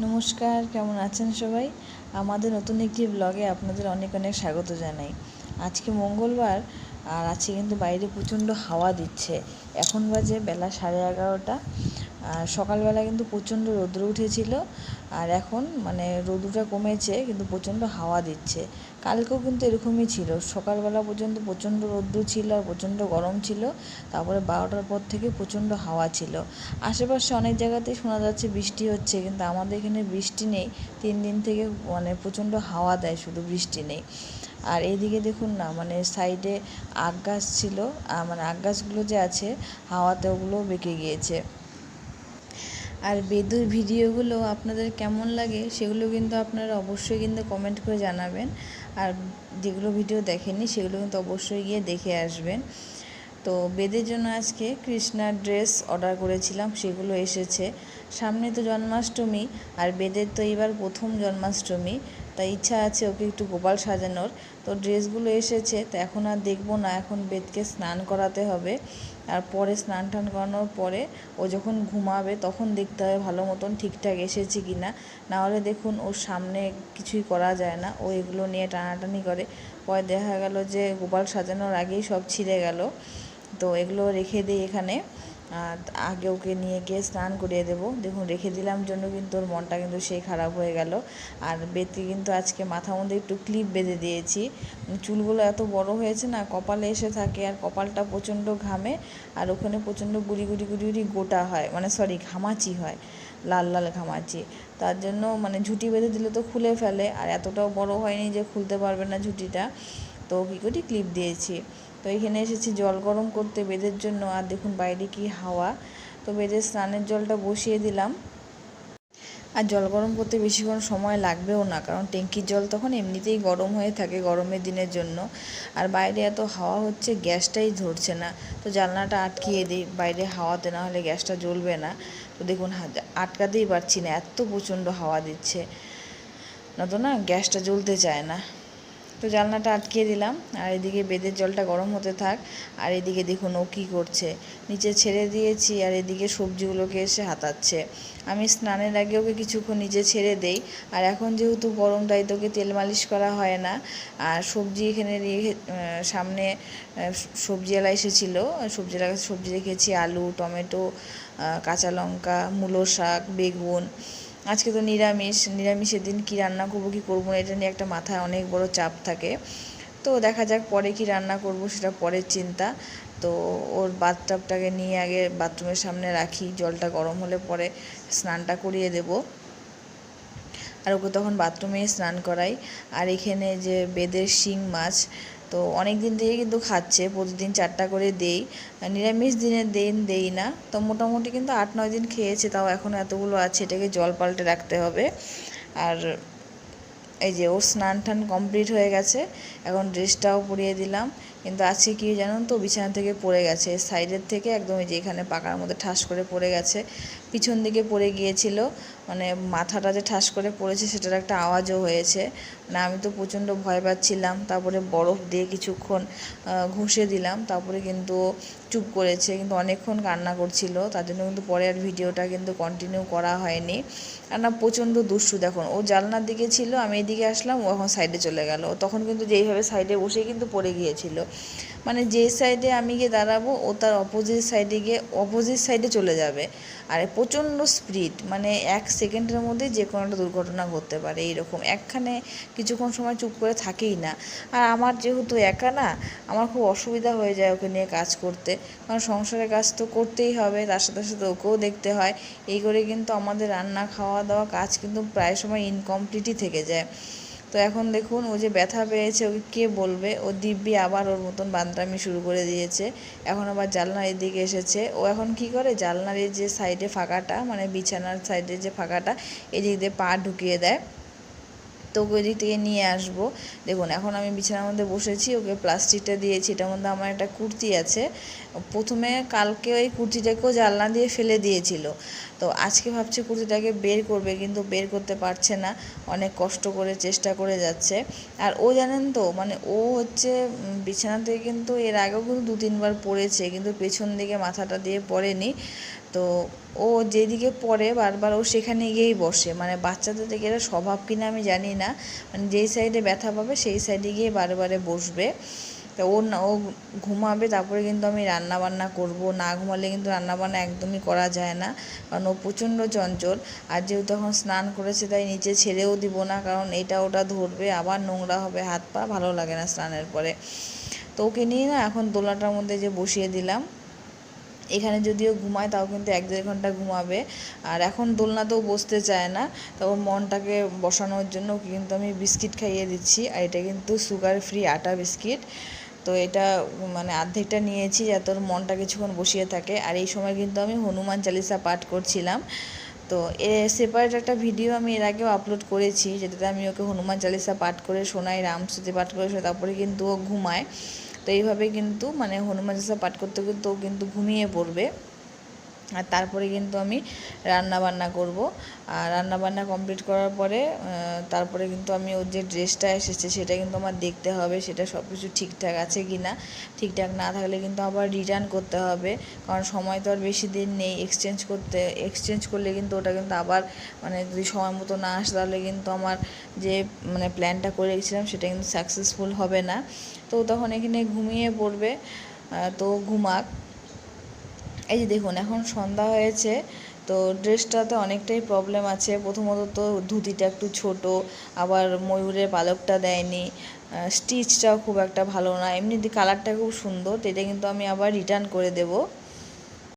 নমস্কার, কেমন আছেন সবাই? আমাদের নতুন একটি ব্লগে আপনাদের অনেক অনেক স্বাগত জানাই। আজকে মঙ্গলবার আর আজকে কিন্তু বাইরে প্রচণ্ড হাওয়া দিচ্ছে। এখন বাজে বেলা সাড়ে এগারোটা। আর সকালবেলা কিন্তু প্রচণ্ড রৌদ্র উঠেছিল আর এখন মানে রৌদ্রটা কমেছে, কিন্তু প্রচণ্ড হাওয়া দিচ্ছে। কালকেও কিন্তু এরকমই ছিল। সকালবেলা পর্যন্ত প্রচণ্ড রৌদ্র ছিল আর প্রচণ্ড গরম ছিল। তারপরে বারোটার পর থেকে প্রচণ্ড হাওয়া ছিল। আশেপাশে অনেক জায়গাতেই শোনা যাচ্ছে বৃষ্টি হচ্ছে, কিন্তু আমাদের এখানে বৃষ্টি নেই। তিন দিন থেকে মানে প্রচণ্ড হাওয়া দেয়, শুধু বৃষ্টি নেই। আর এইদিকে দেখুন না মানে সাইডে আখ গাছ ছিল। মানে আখ গাছগুলো যে আছে, হাওয়াতে ওগুলোও বেঁকে গিয়েছে। আর বেদুর ভিডিওগুলো আপনাদের কেমন লাগে সেগুলো কিন্তু আপনারা অবশ্যই কিন্তু কমেন্ট করে জানাবেন। আর যেগুলো ভিডিও দেখেননি সেগুলো কিন্তু অবশ্যই গিয়ে দেখে আসবেন। তো বেদের জন্য আজকে কৃষ্ণার ড্রেস অর্ডার করেছিলাম, সেগুলো এসেছে। সামনে তো জন্মাষ্টমী, আর বেদের তো এবার প্রথম জন্মাষ্টমী, তাই ইচ্ছা আছে ওকে একটু গোপাল সাজানোর। তো ড্রেসগুলো এসেছে, তো এখন আর দেখব না, এখন বেদকে স্নান করাতে হবে। আর পরে স্নান টান করানোর পরে ও যখন ঘুমাবে তখন দেখতে হবে ভালো মতন ঠিকঠাক এসেছে কি না। নাহলে দেখুন ওর সামনে কিছুই করা যায় না। ও এগুলো নিয়ে টানাটানি করে। পরে দেখা গেল যে গোপাল সাজানোর আগেই সব ছিঁড়ে গেল। তো এগুলো রেখে দিই এখানে। আগে ওকে নিয়ে গিয়ে স্নান করিয়ে দেবো। দেখুন, রেখে দিলাম জন্য কিন্তু ওর মনটা কিন্তু সেই খারাপ হয়ে গেল। আর বেদকে কিন্তু আজকে মাথা মধ্যে একটু ক্লিপ বেঁধে দিয়েছি। চুলগুলো এত বড় হয়েছে না, কপালে এসে থাকে। আর কপালটা প্রচণ্ড ঘামে, আর ওখানে প্রচণ্ড গুড়ি গুড়ি গুড়ি গুড়ি গোটা হয়। মানে সরি, ঘামাচি হয়, লাল লাল ঘামাচি। তার জন্য মানে ঝুঁটি বেঁধে দিলে তো খুলে ফেলে। আর এতটাও বড় হয়নি যে খুলতে পারবে না ঝুঁটিটা। তো কী করি, ক্লিপ দিয়েছি। তো এখানে এসেছি জল গরম করতে বেদের জন্য। আর দেখুন বাইরে কি হাওয়া। তো বেদের স্নানের জলটা বসিয়ে দিলাম। আর জল গরম করতে বেশিক্ষণ সময় লাগবেও না, কারণ ট্যাঙ্কির জল তখন এমনিতেই গরম হয়ে থাকে গরমের দিনের জন্য। আর বাইরে এত হাওয়া হচ্ছে, গ্যাসটাই ধরছে না। তো জানলাটা আটকিয়ে দিই, বাইরে হাওয়াতে না হলে গ্যাসটা জ্বলবে না। তো দেখুন আটকাতেই পারছি না, এত প্রচণ্ড হাওয়া দিচ্ছে। না তো না, গ্যাসটা জ্বলতে চায় না। তো জানলাটা আটকে দিলাম, আর এদিকে বেদের জলটা গরম হতে থাক, আর এদিকে দেখুন ও কী করছে। নিচে ছেড়ে দিয়েছি, আর এদিকে সবজিগুলোকে এসে হাতাচ্ছে। আমি স্নানের আগে ওকে কিছুক্ষণ নিচে ছেড়ে দেই, আর এখন যেহেতু গরম, তাই তোকে তেল মালিশ করা হয় না। আর সবজি এখানে সামনে সবজিওয়ালা এসেছিল। সবজিওয়ালা সবজি রেখেছি, আলু, টমেটো কাঁচা লঙ্কা, মূলো শাক, বেগুন। আজকে তো নিরামিষ, নিরামিষের দিন কি রান্না করব, কি করব না, এটা নিয়ে একটা মাথায় অনেক বড় চাপ থাকে। তো দেখা যাক পরে কি রান্না করব সেটা পরের চিন্তা। তো ওর বাথটাবটাকে নিয়ে আগে বাথরুমের সামনে রাখি, জলটা গরম হলে পরে স্নানটা করিয়ে দেব। আর ওকে তখন বাথরুমেই স্নান করাই। আর এখানে যে বেদের শিং মাছ তো অনেক দিন থেকে কিন্তু খাচ্ছে, প্রতিদিন চারটা করে দেই। নিরামিষ দিনের দিন দেই না, তো মোটামুটি কিন্তু আট, নয় দিন খেয়েছে, তাও এখন এতগুলো আছে, এটাকে জল পাল্টে রাখতে হবে। আর এই যে ওর স্নান টান কমপ্লিট হয়ে গেছে, এখন ড্রেসটাও পরিয়ে দিলাম। কিন্তু আজকে কি জানেন তো? বিছানা থেকে পড়ে গেছে। সাইডের থেকে একদম এই যে এখানে পাকার মধ্যে ঠাস করে পড়ে গেছে। পিছন দিকে পড়ে গিয়েছিল। মানে মাথাটা যে ঠাস করে পড়েছে সেটার একটা আওয়াজও হয়েছে। মানে আমি তো প্রচণ্ড ভয় পাচ্ছিলাম। তারপরে বরফ দিয়ে কিছুক্ষণ ঘষে দিলাম। তারপরে কিন্তু চুপ করেছে। কিন্তু অনেকক্ষণ কান্না করছিল। তার জন্য কিন্তু পরে আর ভিডিওটা কিন্তু কন্টিনিউ করা হয়নি। আর না, প্রচণ্ড দুষ্টু দেখুন। ও জালনার দিকে ছিল, আমি এদিকে আসলাম, ও এখন সাইডে চলে গেল। তখন কিন্তু যেইভাবে সাইডে বসে কিন্তু পড়ে গিয়েছিল। মানে যে সাইডে আমি গিয়ে দাঁড়াবো, ও তার অপোজিট সাইডে গিয়ে অপোজিট সাইডে চলে যাবে। আর প্রচণ্ড স্পিড মানে এক সেকেন্ডের মধ্যে যে কোনো একটা দুর্ঘটনা ঘটতে পারে, এইরকম। একখানে কিছুক্ষণ সময় চুপ করে থাকেই না। আর আমার যেহেতু একা না, আমার খুব অসুবিধা হয়ে যায় ওকে নিয়ে কাজ করতে। কারণ সংসারের কাজ তো করতেই হবে, তার সাথে সাথে ওকেও দেখতে হয়। এই করে কিন্তু আমাদের রান্না খাওয়া দাওয়া কাজ কিন্তু প্রায় সময় ইনকমপ্লিটই থেকে যায়। তো এখন দেখুন, ও যে ব্যথা পেয়েছে, ওকে কে বলবে? ও দিব্যি আবার ওর মতন বান্দরামি শুরু করে দিয়েছে। এখন আবার জালনার এদিকে এসেছে। ও এখন কি করে? জালনার যে সাইডে ফাঁকাটা মানে বিছানার সাইডে যে ফাঁকাটা, এদিক দিয়ে পা ঢুকিয়ে দেয়। তো ওকে ওই থেকে নিয়ে আসব। দেখুন, এখন আমি বিছানার মধ্যে বসেছি, ওকে প্লাস্টিকটা দিয়েছি, এটার মধ্যে আমার একটা কুর্তি আছে। প্রথমে কালকে ওই কুর্তিটাকেও জানলা দিয়ে ফেলে দিয়েছিল। তো আজকে ভাবছি কুর্তিটাকে বের করবে, কিন্তু বের করতে পারছে না। অনেক কষ্ট করে, চেষ্টা করে যাচ্ছে। আর ও জানেন তো মানে ও হচ্ছে বিছানা থেকে কিন্তু এর আগেও কিন্তু দু তিনবার পড়েছে, কিন্তু পেছন দিকে মাথাটা দিয়ে পড়েনি। তো ও যেদিকে পড়ে বারবার ও সেখানে গিয়েই বসে। মানে বাচ্চাদের থেকে এটা স্বভাব কিনা আমি জানি না। মানে যেই সাইডে ব্যথা পাবে সেই সাইডে গিয়ে বারে বারে বসবে। তো ও না, ও ঘুমাবে, তারপরে কিন্তু আমি রান্না বান্না করব। না ঘুমালে কিন্তু রান্না বান্না একদমই করা যায় না, কারণ ও প্রচণ্ড চঞ্চল। আর যেহেতু এখন স্নান করেছে, তাই নিচে ছেড়েও দিব না, কারণ এটা ওটা ধরবে, আবার নোংরা হবে, হাত পা ভালো লাগে না স্নানের পরে। তো ওকে নিয়ে না এখন দোলাটার মধ্যে যে বসিয়ে দিলাম। এখানে যদিও ঘুমায়, তাও কিন্তু এক দেড় ঘণ্টা ঘুমাবে। আর এখন দোলনাতেও বসতে চায় না তো ওর মনটাকে বসানোর জন্য কিন্তু আমি বিস্কিট খাইয়ে দিচ্ছি। আর এটা কিন্তু সুগার ফ্রি আটা বিস্কিট। তো এটা মানে অর্ধেকটা নিয়েছি যাতে ওর মনটা কিছুক্ষণ বসিয়ে থাকে। আর এই সময় কিন্তু আমি হনুমান চালিসা পাঠ করছিলাম। তো এ সেপারেট একটা ভিডিও আমি এর আগেও আপলোড করেছি, যেটাতে আমি ওকে হনুমান চালিসা পাঠ করে শোনাই রামস্তুতি পাঠ করে তারপরে কিন্তু ও ঘুমায়। তো এইভাবে কিন্তু মানে হনুমান চালিসা পাঠ করতে করতে ও কিন্তু ঘুমিয়ে পড়বে। আর তারপরে কিন্তু আমি রান্না বান্না করব। আর রান্না বান্না কমপ্লিট করার পরে তারপরে কিন্তু আমি ওর যে ড্রেসটা এসেছে সেটা কিন্তু আমার দেখতে হবে, সেটা সব কিছু ঠিকঠাক আছে কি না ঠিকঠাক না থাকলে কিন্তু আবার রিটার্ন করতে হবে, কারণ সময় তো আর বেশি দিন নেই। এক্সচেঞ্জ করতে এক্সচেঞ্জ করলে কিন্তু ওটা কিন্তু আবার মানে যদি সময় মতো না আসে তাহলে কিন্তু আমার যে মানে প্ল্যানটা করে রেখেছিলাম সেটা কিন্তু সাকসেসফুল হবে না। তো তখন এখানে ঘুমিয়ে পড়বে তো ঘুমাক। এই যে দেখুন, এখন সন্ধ্যা হয়েছে, তো ড্রেসটাতে অনেকটাই প্রবলেম আছে। প্রথমত তো ধুতিটা একটু ছোট, আবার ময়ূরের পালকটা দেয়নি। স্টিচটাও খুব একটা ভালো না। এমনি কালারটা খুব সুন্দর, তো এটা কিন্তু আমি আবার রিটার্ন করে দেবো।